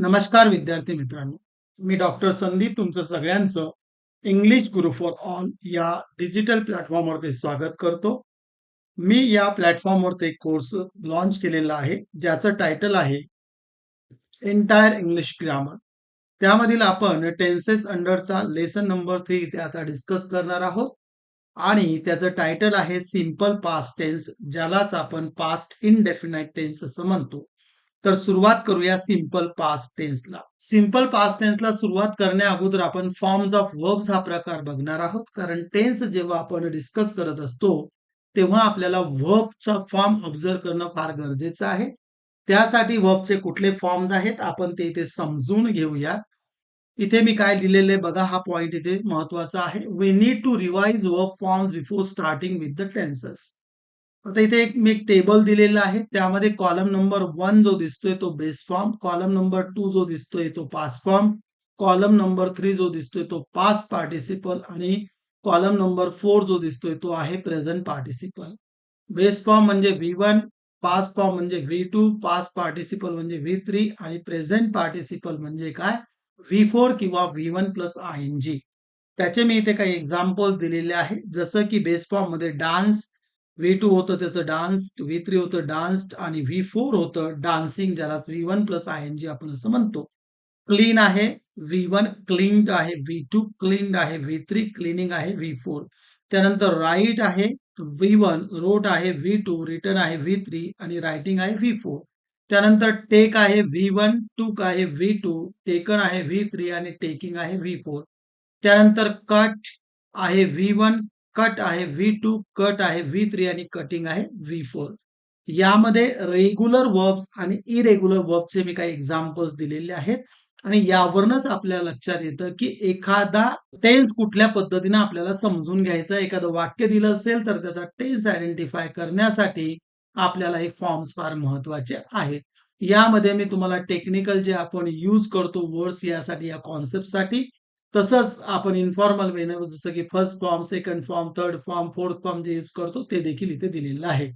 नमस्कार विद्यार्थी मित्रांनो. मी डॉक्टर संदीप तुमचं सगळ्यांचं इंग्लिश गुरु फॉर ऑल या डिजिटल प्लॅटफॉर्मवरती स्वागत करतो. मी या प्लॅटफॉर्मवरती एक कोर्स लॉन्च केलेला आहे ज्याचं टायटल आहे एंटायर इंग्लिश ग्रामर त्यामधील आपण टेन्सेस अंडरचा लेसन नंबर थ्री इथे आता डिस्कस करणार आहोत. आणि त्याचं टायटल आहे सिंपल पास्ट टेन्स ज्यालाच आपण पास्ट इनडेफिनाईट टेन्स असं म्हणतो. तर सुरुवात करूया सिंपल पास्ट टेन्सला सिंपल पास्ट टेन्सला सुरुवात करण्या अगोदर आपण फॉर्म्स ऑफ वर्ब्स हा प्रकार बघणार आहोत. कारण टेन्स जेव्हा आपण डिस्कस करत असतो तेव्हा आपल्याला वर्बचा फॉर्म ऑब्झर्व करणं फार गरजेचं आहे. त्यासाठी वर्बचे कुठले फॉर्म्स आहेत आपण ते इथे समजून घेऊया. इथे मी काय लिहिलेले बघा हा पॉइंट इथे महत्त्वाचा आहे. We need to revise verb forms before starting with the tenses आता इथे एक मी एक टेबल दिलेला आहे. त्यामध्ये कॉलम नंबर वन जो दिसतोय तो base form column number two जो दिसतोय तो past form column number three जो दिसतोय तो पास पार्टिसिपल आणि कॉलम नंबर फोर जो दिसतोय तो आहे प्रेझेंट पार्टिसिपल बेस फॉर्म म्हणजे व्ही वन पास फॉर्म म्हणजे व्ही टू पास पार्टिसिपल म्हणजे व्ही थ्री आणि प्रेझेंट पार्टिसिपल म्हणजे काय? व्ही फोर किंवा V one plus I N G त्याचे मी इथे काही एक्झाम्पल्स दिलेले आहेत जसं की बेस फॉर्ममध्ये डान्स व्ही टू होतं त्याचं डान्स व्ही थ्री होतं डान्स आणि व्ही फोर होतं डान्सिंग ज्याला V one plus I N G आपण असं म्हणतो क्लीन आहे व्ही वन क्लीन्ड आहे व्ही टू क्लीन्ड आहे व्ही थ्री क्लिनिंग आहे व्ही फोर त्यानंतर राईट आहे व्ही वन रोट आहे व्ही टू रिटर्न आहे व्ही थ्री आणि रायटिंग आहे व्ही फोर त्यानंतर टेक आहे व्ही वन टूक आहे व्ही टू टेकन आहे व्ही थ्री आणि टेकिंग आहे व्ही फोर त्यानंतर कट आहे व्ही वन कट आहे व्ही टू कट आहे व्ही थ्री आणि कटिंग आहे व्ही फोर यामध्ये रेग्युलर वर्ब्स आणि इरेग्युलर वर्ब्सचे मी काही एक्झाम्पल्स दिलेले आहेत. आणि यावरूनच आपल्या लक्षात येतं की एखादा टेन्स कुठल्या पद्धतीने आपल्याला समजून घ्यायचं एखादं वाक्य दिलं असेल तर त्याचा टेन्स आयडेंटिफाय करण्यासाठी आपल्याला हे फॉर्म्स फार महत्त्वाचे आहेत. यामध्ये मी तुम्हाला टेक्निकल जे आपण यूज करतो वर्ड्स यासाठी या कॉन्सेप्टसाठी तसंच आपण इन्फॉर्मल वेनं जसं की first form second form third form fourth form जे यूज करतो ते देखील इथे दिलेलं आहे.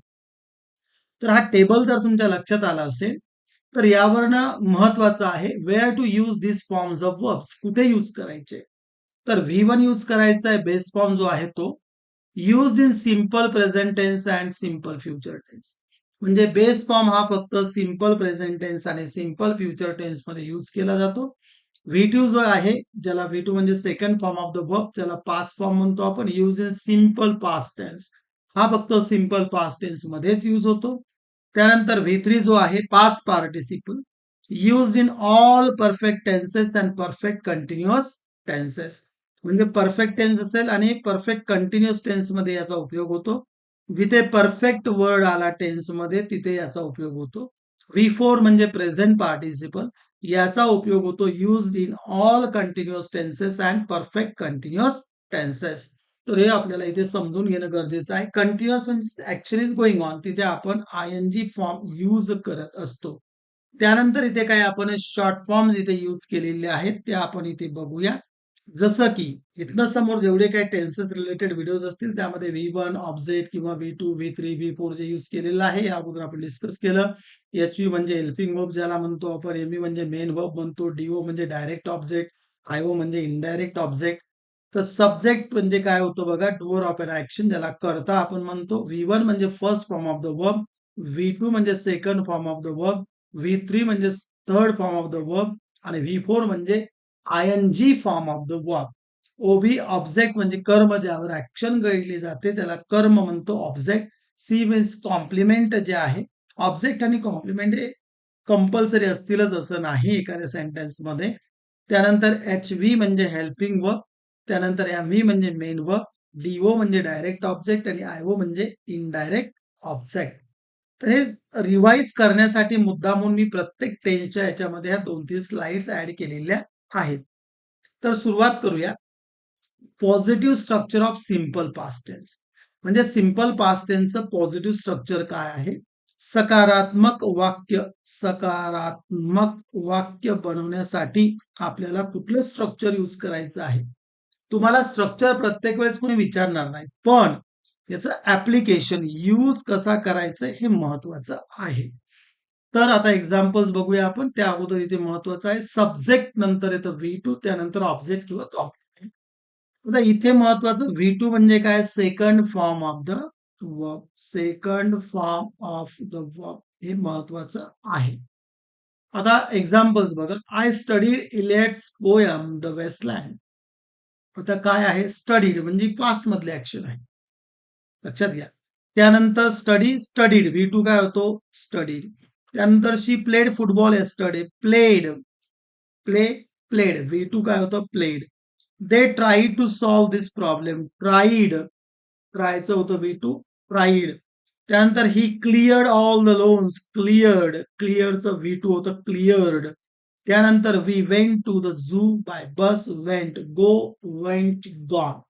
तर हा टेबल जर तुमच्या लक्षात आला असेल तर यावरनं महत्वाचं आहे where to use this forms of verbs कुठे यूज करायचे. तर व्ही वन यूज करायचा आहे बेस फॉर्म जो आहे तो use in simple present tense and simple future tense म्हणजे बेस फॉर्म हा फक्त सिंपल प्रेझेंट टेन्स आणि सिंपल फ्युचर टेन्समध्ये यूज केला जातो. व्ही टू जो आहे ज्याला व्ही टू म्हणजे second form of the verb ज्याला पास फॉर्म म्हणतो आपण use in simple past tense हा फक्त सिंपल पास्ट टेन्स मध्येच यूज होतो. त्यानंतर व्ही थ्री जो आहे past participle use in all perfect tenses and perfect continuous tenses म्हणजे परफेक्ट टेन्स असेल आणि परफेक्ट कंटिन्युअस टेन्समध्ये याचा उपयोग होतो. जिथे परफेक्ट वर्ड आला टेन्समध्ये तिथे याचा उपयोग होतो. व्ही फोर म्हणजे प्रेझेंट पार्टिसिपल याचा उपयोग होतो use in all continuous tenses and perfect continuous tenses तर हे आपल्याला इथे समजून घेणं गरजेचं आहे. कंटिन्युअस म्हणजे ऍक्च्युअली इज गोइंग ऑन तिथे आपण I N G form use करत असतो. त्यानंतर इथे काय आपण शॉर्ट फॉर्म्स इथे यूज केलेले आहेत ते आपण इथे बघूया. जसं की इथनं समोर जेवढे काही टेन्सेस रिलेटेड व्हिडिओज असतील त्यामध्ये व्ही वन ऑब्जेक्ट किंवा V two V three V four जे यूज केलेलं आहे या अगोदर आपण डिस्कस केलं. एच व्ही म्हणजे हेल्पिंग वर्ब ज्याला म्हणतो आपण. एम म्हणजे मेन वर्ब म्हणतो डीओ म्हणजे डायरेक्ट ऑब्जेक्ट आयओ म्हणजे इनडायरेक्ट ऑब्जेक्ट तर सब्जेक्ट म्हणजे काय होतं बघा? डोअर ऑफ एन ऍक्शन ज्याला करता आपण म्हणतो. व्ही वन म्हणजे first form of the verb V two म्हणजे second form of the verb V three म्हणजे third form of the verb आणि व्ही फोर म्हणजे I N G form of the verb OB object म्हणजे कर्म ज्यावर action घडली जाते त्याला कर्म म्हणतो ऑब्जेक्ट. सी मीन्स कॉम्प्लिमेंट जे आहे ऑब्जेक्ट आणि कॉम्प्लिमेंट हे कंपल्सरी असतीलच असं नाही एखाद्या सेंटेन्समध्ये त्यानंतर एच व्ही म्हणजे हेल्पिंग वर्क त्यानंतर एम व्ही म्हणजे मेन वर्क डीओ म्हणजे डायरेक्ट ऑब्जेक्ट आणि आयओ म्हणजे इनडायरेक्ट ऑब्जेक्ट तर हे रिवाइज करण्यासाठी मुद्दामून मी प्रत्येक टेन्सच्या याच्यामध्ये ह्या दोन तीन स्लाइड्स ऍड केलेल्या. आहेत. तर सुरुवात करूया. Positive structure of simple past tense म्हणजे सिंपल पास्ट टेन्सचं पॉझिटिव्ह स्ट्रक्चर काय आहे? सकारात्मक वाक्य सकारात्मक वाक्य बनवण्यासाठी आपल्याला कुठलं स्ट्रक्चर यूज करायचं आहे? तुम्हाला स्ट्रक्चर प्रत्येक वेळेस कोणी विचारणार नाही पण याचं ऍप्लिकेशन यूज कसा करायचं हे महत्वाचं आहे. तर आता एक्झाम्पल्स बघूया आपण. त्या अगोदर इथे महत्वाचं आहे. सब्जेक्ट नंतर येतं व्ही टू त्यानंतर ऑब्जेक्ट किंवा कॉम्प्लिमेंट आता इथे महत्वाचं व्ही टू म्हणजे काय? Second form of the verb second form of the verb हे महत्वाचं आहे. आता एक्झाम्पल्स बघा. I studied Eliot's poem the Waste Land आता काय आहे? स्टडीड म्हणजे पास्ट मधले ऍक्शन आहे. लक्षात घ्या. त्यानंतर स्टडी स्टडीड व्ही टू काय होतो? स्टडीड त्यानंतर she played football study played play played V two काय होतं? Played they try to solve this problem tried ट्रायचं होतं व्ही टू ट्राईड त्यानंतर he cleared all the loans cleared क्लिअरचं V two होतं cleared त्यानंतर we went to the zoo by bus went go went gone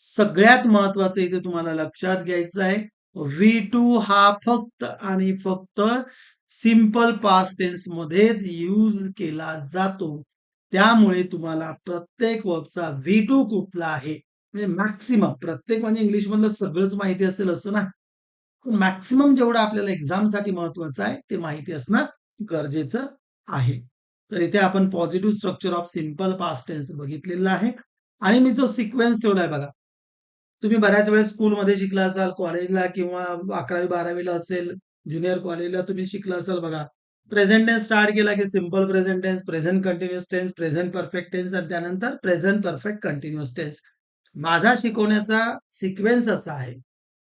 सगळ्यात महत्वाचं इथे तुम्हाला लक्षात घ्यायचं आहे व्ही टू हा फक्त आणि फक्त सिंपल पास्ट टेन्स मध्येच यूज केला जातो. त्यामुळे तुम्हाला प्रत्येक वर्बचा व्ही टू कुठला आहे? म्हणजे मॅक्सिमम प्रत्येक म्हणजे इंग्लिश मधलं सगळंच माहिती असेल असं ना मॅक्सिमम जेवढं आपल्याला एक्झामसाठी महत्वाचं आहे ते माहिती असणं गरजेचं आहे. तर इथे आपण positive structure of simple past tense बघितलेला आहे. आणि मी जो सिक्वेन्स ठेवलाय बघा. तुम्ही बऱ्याच वेळेस स्कूलमध्ये शिकला असाल कॉलेजला किंवा अकरावी बारावीला असेल ज्युनियर कॉलेजला तुम्ही शिकला असाल बघा. प्रेझेंट टेन्स स्टार्ट केला की simple present tense present continuous tense present perfect tense आणि त्यानंतर प्रेझेंट परफेक्ट कंटिन्युअस टेन्स माझा शिकवण्याचा सिक्वेन्स असा आहे.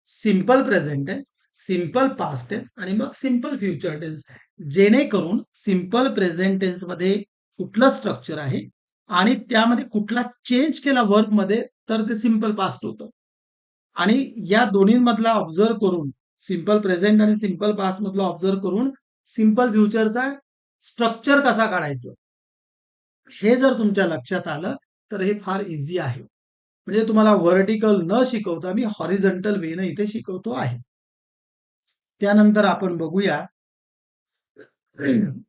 Simple present tense simple past tense आणि मग सिंपल फ्युचर टेन्स जेणेकरून सिंपल प्रेझेंट टेन्समध्ये कुठलं स्ट्रक्चर आहे आणि त्यामध्ये कुठला चेंज केला वर्कमध्ये तर ते सिंपल पास्ट होतं. आणि या दोन्हीमधला ऑब्झर्व करून सिंपल प्रेझेंट आणि सिंपल पास मधला ऑब्झर्व करून सिंपल फ्युचरचा स्ट्रक्चर कसा काढायचं? हे जर तुमच्या लक्षात आलं तर हे फार इझी आहे. म्हणजे तुम्हाला व्हर्टिकल न शिकवता मी हॉरिझंटल वेनं इथे शिकवतो आहे. त्यानंतर आपण बघूया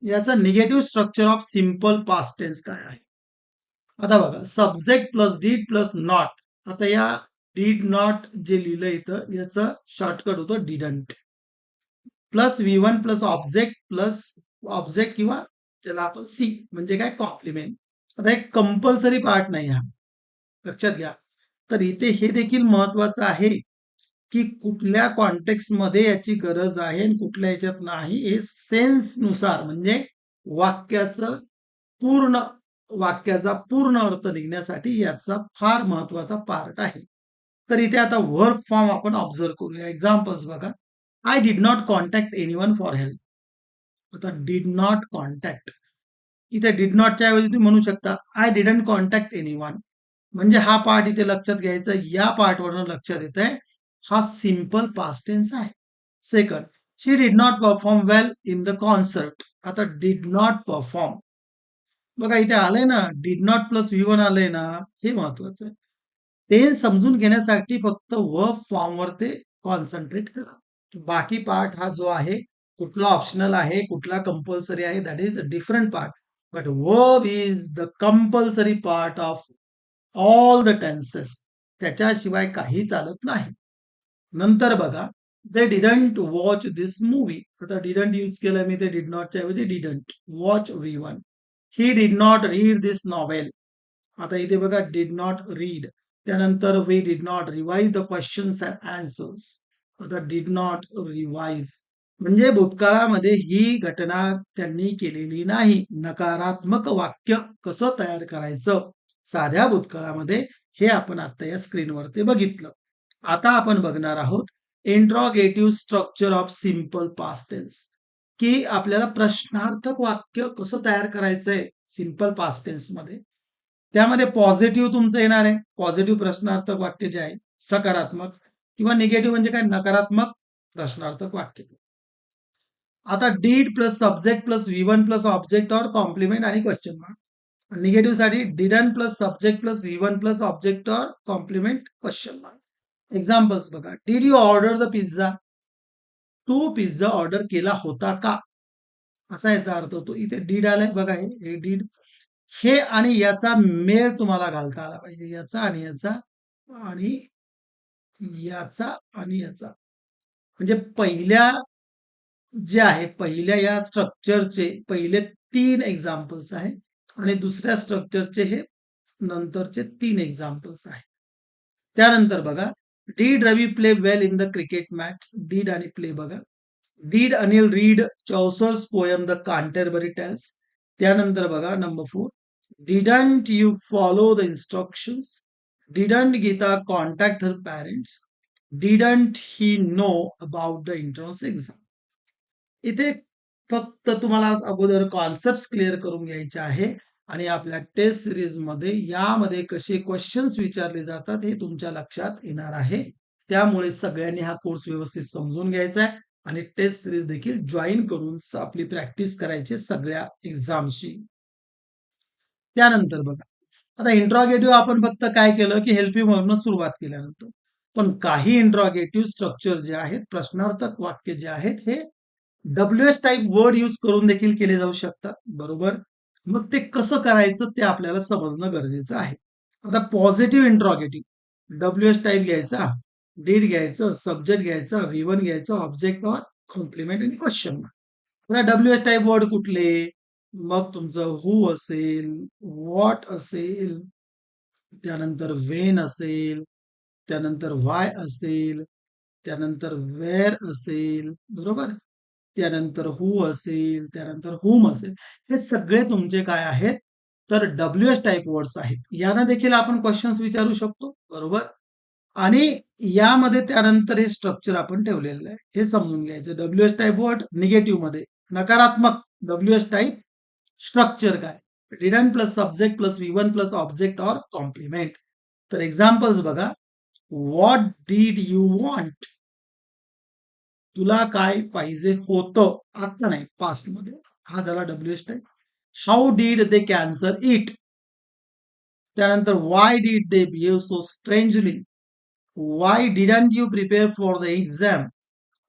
याचं negative structure of simple past tense काय आहे? आता बघा subject plus did plus not आता या डीड नॉट जे लिहिलं इथं याचं शॉर्टकट होतं didn't plus V one plus object plus object किंवा त्याला आपण सी म्हणजे काय कॉम्प्लिमेंट आता एक कंपल्सरी पार्ट नाही हा. लक्षात घ्या. तर इथे हे देखील महत्वाचं आहे की कुठल्या कॉन्टेक्स्टमध्ये याची गरज आहे आणि कुठल्या याच्यात नाही हे सेन्सनुसार म्हणजे वाक्याचं पूर्ण वाक्याचा पूर्ण अर्थ निघण्यासाठी याचा फार महत्त्वाचा पार्ट आहे. तर इथे आता वर्क फॉर्म आपण ऑब्झर्व करूया. एक्झाम्पल्स बघा. I did not contact anyone for help आता डिड नॉट कॉन्टॅक्ट इथे डिड नॉटच्या ऐवजी तुम्ही म्हणू शकता I didn't contact anyone म्हणजे हा पार्ट इथे लक्षात घ्यायचा. या पार्टवरनं लक्षात येत आहे हा सिंपल पास्टेन्स आहे. Second she did not perform well in the concert आता डिड नॉट परफॉर्म बघा इथे आलंय ना. Did not plus V one आलंय ना. हे महत्वाचं आहे. ते समजून घेण्यासाठी फक्त व फॉर्मवर ते कॉन्सन्ट्रेट करा. बाकी पार्ट हा जो आहे कुठला ऑप्शनल आहे कुठला कंपल्सरी आहे that is a different part but verb is the compulsory part of all the tenses त्याच्याशिवाय काही चालत नाही. नंतर बघा they didn't watch this movie आता डिडंट यूज केलं मी ते डिड नॉटच्या ऐवजी didn't watch V one he did not read this novel आता इथे बघा डिड नॉट रीड त्यानंतर we did not revise the questions and answers आता डिड नॉट रिवाइज म्हणजे भूतकाळामध्ये ही घटना त्यांनी केलेली नाही. नकारात्मक वाक्य कसं तयार करायचं? साध्या भूतकाळामध्ये हे आपण आता या स्क्रीनवरती बघितलं. आता आपण बघणार आहोत interrogative structure of simple past tense की आपल्याला प्रश्नार्थक वाक्य कसं तयार करायचंय सिंपल पास्टेन्समध्ये मध्ये? त्यामध्ये पॉझिटिव्ह तुमचं येणार आहे. पॉझिटिव्ह प्रश्नार्थक वाक्य जे आहे सकारात्मक किंवा निगेटिव्ह म्हणजे काय? नकारात्मक प्रश्नार्थक वाक्य. आता did plus subject plus V one plus object or complement आणि question mark निगेटिव्हसाठी didn't plus subject plus V one plus object or complement question mark examples बघा. Did you order the pizza Tu pizza order केला होता का? असा याचा अर्थ होतो. इथे डीड आलाय. बघा हे डीड हे आणि याचा मेळ तुम्हाला घालता आला पाहिजे. याचा आणि याचा आणि याचा आणि याचा. म्हणजे पहिल्या जे आहे पहिल्या या स्ट्रक्चरचे पहिले तीन एक्झाम्पल्स आहेत आणि दुसऱ्या स्ट्रक्चरचे हे नंतरचे तीन एक्झाम्पल्स आहेत त्यानंतर बघा did Ravi play well in the cricket match did आणि प्ले बघा. Did Anil read Chaucer's poem the Canterbury Tales त्यानंतर बघा number four didn't you follow the instructions? Didn't Geeta contact her parents? Didn't he know about the entrance exam इथे फक्त तुम्हाला अगोदर concept clear करून घ्यायचे आहे आणि आपल्या टेस्ट सिरीजमध्ये यामध्ये कसे क्वेश्चन्स विचारले जातात हे तुमच्या लक्षात येणार आहे त्यामुळे सगळ्यांनी हा कोर्स व्यवस्थित समजून घ्यायचा आहे आणि टेस्ट सिरीज देखील जॉईन करून आपली प्रॅक्टिस करायची सगळ्या एक्झामशी त्यानंतर बघा. आता इंट्रॉगेटिव्ह आपण फक्त काय केलं की हेल्प यू म्हणून सुरुवात केल्यानंतर. पण काही इंट्रॉगेटिव्ह स्ट्रक्चर जे आहेत प्रश्नार्थक वाक्य जे आहेत हे W S type word use करून देखील केले जाऊ शकतात. बरोबर? मग ते कसं करायचं ते आपल्याला समजणं गरजेचं आहे. आता positive interrogative W S type घ्यायचा डीड घ्यायचं सब्जेक्ट घ्यायचा व्ही वन घ्यायचं ऑब्जेक्ट ऑर कॉम्प्लिमेंट आणि क्वेश्चन आता डब्ल्यू एस टाईप वर्ड कुठले? मग तुमचं हू असेल व्हॉट असेल त्यानंतर वेन असेल त्यानंतर वाय असेल त्यानंतर वेअर असेल बरोबर? त्यानंतर हू असेल त्यानंतर हुम असेल. हे सगळे तुमचे काय आहेत? तर डब्ल्यू एस टाईप वर्ड्स आहेत. यांना देखील आपण क्वेश्चन्स विचारू शकतो बरोबर? आणि यामध्ये त्यानंतर हे स्ट्रक्चर आपण ठेवलेलं आहे. हे समजून घ्यायचं. डब्ल्यू एस टाईप वर्ड निगेटिव्हमध्ये. नकारात्मक डब्ल्यू एस टाईप स्ट्रक्चर काय? Didn't plus subject plus V one plus object or complement तर एक्झाम्पल्स बघा. व्हॉट डीड यू वॉन्ट तुला काय पाहिजे होतं? आता नाही पास्टमध्ये. हा झाला W S type how did they cancel it त्यानंतर why did they behave so strangely why didn't you prepare for the exam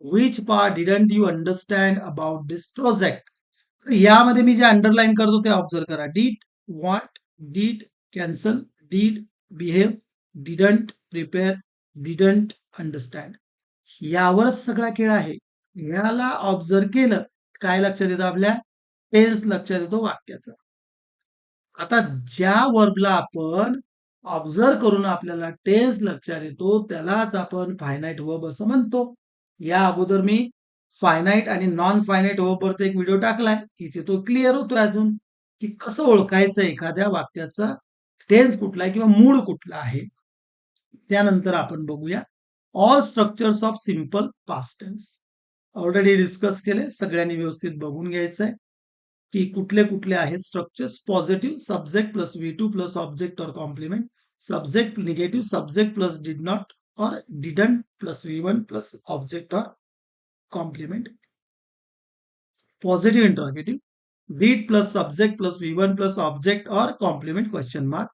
which part didn't you understand about this project यामध्ये मी जे अंडरलाईन करतो ते ऑब्झर्व करा. Did what did cancel did behave didn't prepare didn't understand यावरच सगळा खेळ आहे. याला ऑब्झर्व केलं काय लक्षात येतं आपल्या? टेन्स लक्षात येतो वाक्याचा. आता ज्या वर्बला आपण ऑब्झर्व करून आपल्याला टेन्स लक्षात येतो त्यालाच आपण फायनाईट वर्ब असं म्हणतो. या अगोदर मी फायनाईट आणि नॉन फायनाईट वर्बवरती एक व्हिडिओ टाकलाय. इथे तो क्लिअर होतोय अजून की कसं ओळखायचं एखाद्या वाक्याचा टेन्स कुठला आहे किंवा मूड कुठला आहे. त्यानंतर आपण बघूया all structures of simple past tense already discuss केले सगळ्यांनी व्यवस्थित बघून घ्यायचं आहे की कुठले कुठले आहेत structures positive subject plus V two plus object or complement subject negative subject plus did not or didn't plus V one plus object or complement positive interrogative did plus subject plus V one plus object or complement question mark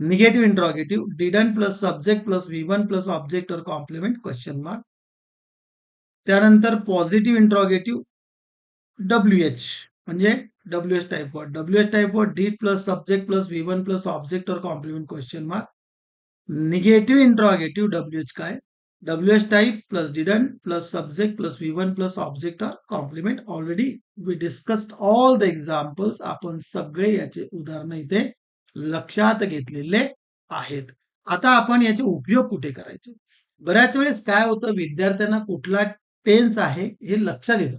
negative interrogative didn't plus subject plus V one plus object or complement question mark त्यानंतर positive interrogative W H म्हणजे W H type word W H type word did plus subject plus V one plus object or complement question mark negative interrogative W H काय? W H type plus didn't plus subject plus V one plus object or complement already we discussed all the examples आपण सगळे याचे उदाहरण इथे लक्षात घेतलेले आहेत. आता आपण याचे उपयोग कुठे करायचे? बऱ्याच वेळेस काय होतं? विद्यार्थ्यांना कुठला टेन्स आहे हे लक्षात येतं.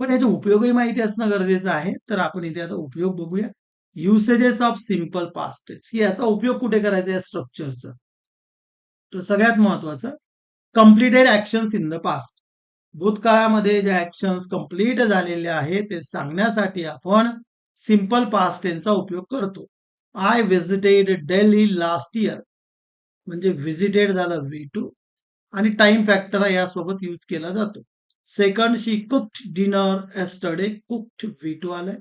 पण याचे उपयोगही माहिती असणं गरजेचं आहे. तर आपण इथे आता उपयोग बघूया. युसेजेस ऑफ सिंपल पास्टेस याचा उपयोग कुठे करायचा या स्ट्रक्चरचा तर सगळ्यात महत्वाचं completed actions in the past भूतकाळामध्ये ज्या ऍक्शन्स कंप्लीट झालेले आहेत ते सांगण्यासाठी आपण सिंपल पास्ट टेन्सचा उपयोग करतो. I visited Delhi last year म्हणजे व्हिजिटेड झालं व्ही टू आणि टाइम फॅक्टर यासोबत यूज केला जातो. Second she cooked dinner yesterday cooked V two आलंय.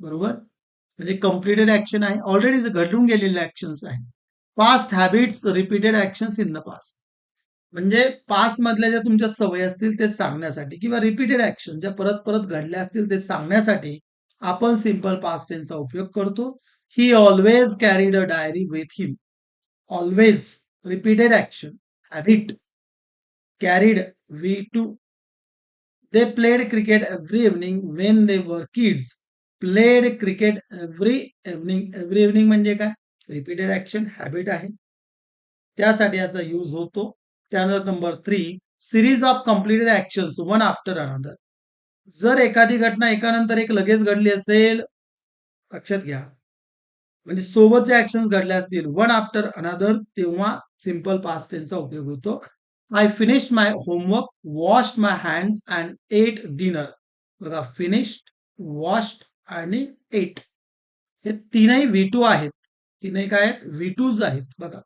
बरोबर? म्हणजे कम्प्लिटेड ऍक्शन आहे. ऑलरेडी घडून गेलेले ऍक्शन्स आहे past habits repeated actions in the past म्हणजे पास्ट मधल्या ज्या तुमच्या सवयी असतील ते सांगण्यासाठी किंवा रिपीटेड ऍक्शन ज्या परत परत घडल्या असतील ते सांगण्यासाठी आपण सिंपल पास्ट टेनचा उपयोग करतो. He always carried a diary with him always repeated action habit carried V two they played cricket every evening when they were kids played cricket every evening every evening म्हणजे काय? Repeated action habit आहे. त्यासाठी याचा use होतो. त्यानंतर number three series of completed actions one after another जर एखादी घटना एकानंतर एक लगेच घडली असेल लक्षात घ्या. म्हणजे सोबत जे ऍक्शन घडले असतील वन आफ्टर अनदर तेव्हा सिंपल पास्ट टेन्सचा उपयोग होतो. I finish my homework wash my hands and ate dinner बघा फिनिश्ड वॉश्ड आणि एट हे तीनही व्ही टू आहेत. तीनही काय आहेत? व्ही टूज आहेत. बघा.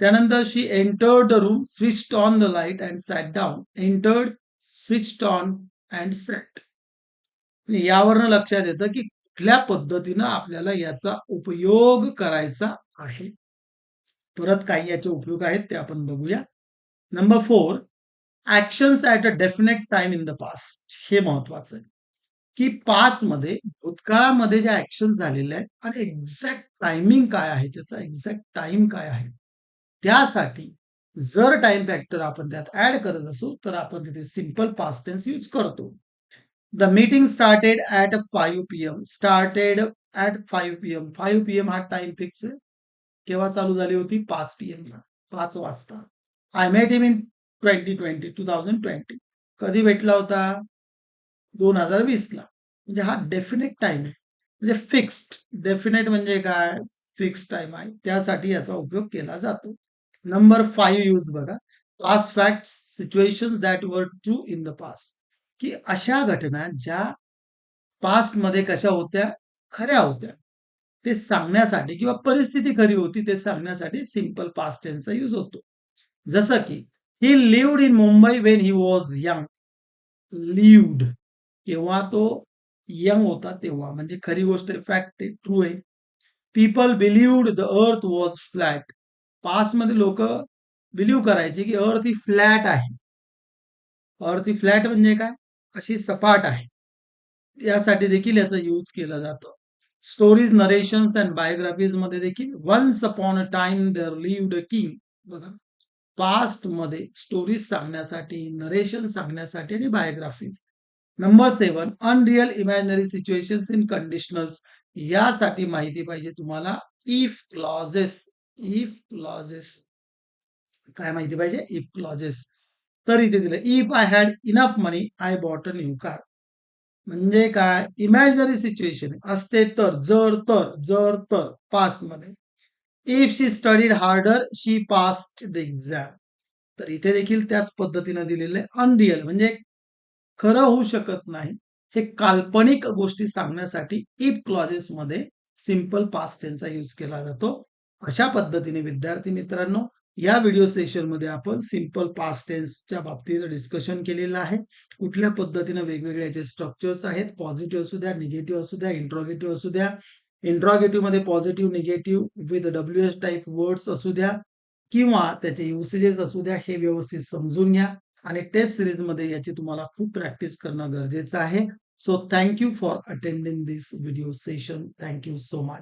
त्यानंतर she entered the room switch on the light and sat down entered switch on and set यावरनं लक्षात येतं की कुठल्या पद्धतीनं आपल्याला याचा उपयोग करायचा आहे. परत काही याचे उपयोग आहेत ते आपण बघूया. Number four actions at a definite time in the past हे महत्वाचं आहे. की पास्टमध्ये भूतकाळामध्ये ज्या ऍक्शन झालेल्या आहेत आणि एक्झॅक्ट टायमिंग काय आहे त्याचा एक्झॅक्ट टाइम काय आहे? त्यासाठी जर टाइम फॅक्टर आपण त्यात ऍड करत असू तर आपण तिथे सिंपल पास्ट टेन्स यूज करतो. The meeting started at five P M started at five P M five P M हा टाइम फिक्स आहे. केव्हा चालू झाली होती? पाच पी एमला पाच वाजता. I met him in twenty twenty two thousand twenty कधी भेटला होता? दोन हजार वीस ला. म्हणजे हा डेफिनेट टाइम आहे. म्हणजे फिक्स्ड डेफिनेट म्हणजे काय? फिक्स टाइम आहे. त्यासाठी याचा उपयोग केला जातो. नंबर फाईव्ह यूज बघा. Past fact situation that were true in the past की अशा घटना ज्या पास्टमध्ये कशा होत्या? खऱ्या होत्या. ते सांगण्यासाठी किंवा परिस्थिती खरी होती ते सांगण्यासाठी सिंपल पास्ट टेन्सचा यूज होतो. जसं की he lived in Mumbai when he was young lived केव्हा तो यंग होता तेव्हा. म्हणजे खरी गोष्ट फॅक्ट आहे ट्रू आहे. People believed the earth was flat पास्टमध्ये लोक बिलीव्ह करायचे की अर्थ ही फ्लॅट आहे. अर्थ ही फ्लॅट म्हणजे काय? अशी सपाट आहे. यासाठी देखील याचा यूज केला जातो. स्टोरीज नरेशन्स अँड बायोग्राफीजमध्ये देखील once upon a time there lived a king बघा. पास्टमध्ये स्टोरीज सांगण्यासाठी नरेशन सांगण्यासाठी आणि biographies number seven unreal imaginary situation in conditionals यासाठी माहिती पाहिजे तुम्हाला इफ क्लॉजेस इफ क्लॉजेस काय माहिती पाहिजे? इफ क्लॉजेस तर इथे दिलं. If I had enough money I bought a new car म्हणजे काय? इमॅजिनरी सिच्युएशन असते तर जर तर जर तर. पास्टमध्ये. If she studied harder she passed the exam तर इथे देखील त्याच पद्धतीने दिलेले आहे. अनरिअल म्हणजे खरं होऊ शकत नाही. हे काल्पनिक गोष्टी सांगण्यासाठी इफ क्लॉजेस मध्ये सिंपल पास्ट टेन्सचा यूज केला जातो. अशा पद्धतीने विद्यार्थी मित्रांनो या व्हिडिओ सेशनमध्ये आपण सिंपल पास्ट टेन्सच्या बाबतीत डिस्कशन केलेलं आहे. कुठल्या पद्धतीने वेगवेगळे याचे स्ट्रक्चर्स आहेत? पॉझिटिव्ह असू द्या निगेटिव्ह असू द्या इंट्रॉगेटिव्ह असू द्या. इंट्रॉगेटिव्हमध्ये positive negative with W S type words असू द्या किंवा त्याचे युसेजेस असू द्या हे व्यवस्थित समजून घ्या. आणि टेस्ट सिरीजमध्ये याची तुम्हाला खूप प्रॅक्टिस करणं गरजेचं आहे. So thank you for attending this video session thank you so much